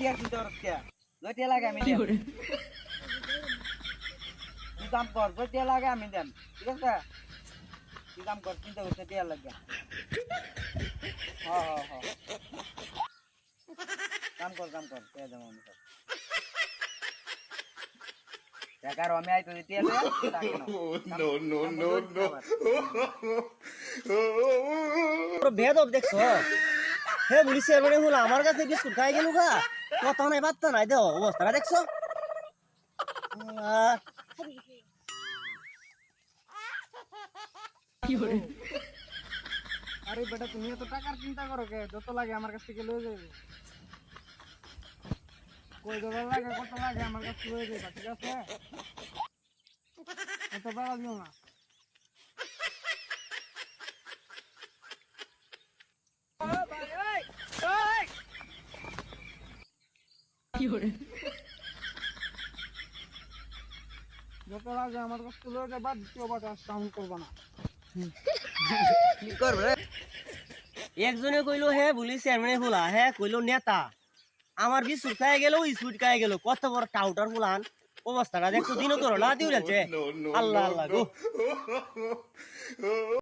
টিয়া চিন্তা করছ কে? যা টিয়া লাগে আমি তুই কাম কর? যা টিয়া লাগে আমি দেন। ঠিক আছে? তুই কাম কর? চিন্তা করছে টিয়া লাগে। হ্যাঁ হ্যাঁ হ্যাঁ কাম কর কাম কর। টিয়া দেবো আমি টাকার আমি আইতো দেয়া no, no, no, no. বেদব দেখছ হে? বলি চেয়ারম্যানে হলো আমার কাছে বিস্কুট খাই গেল গা? কথা নাই বার্তা নাই দেও অবস্থাটা দেখছ আরে বেটা তুমি এত টাকার চিন্তা করো কে যত লাগে আমার কাছ থেকে লয়ে যাবে কই ডলার লাগে কত লাগে আমার কাছ থেকে লয়ে যাবে ঠিক আছে এত বাড়া দিও না যত লাগে আমার কাছ থেকে বাদ দ্বিতীয় বাদ সাউন্ড করব না কি করবে একজনে কইলো হে বলি চেয়ারম্যানে হলা হে কইলো নেতা আমার বিস্কুট খাই গেল স্কুট খাই গেল কত বড় টাউটার গুলান অবস্থাটা দেখছ দিনও তো না দিও যাচ্ছে আল্লাহ আল্লাহ. গো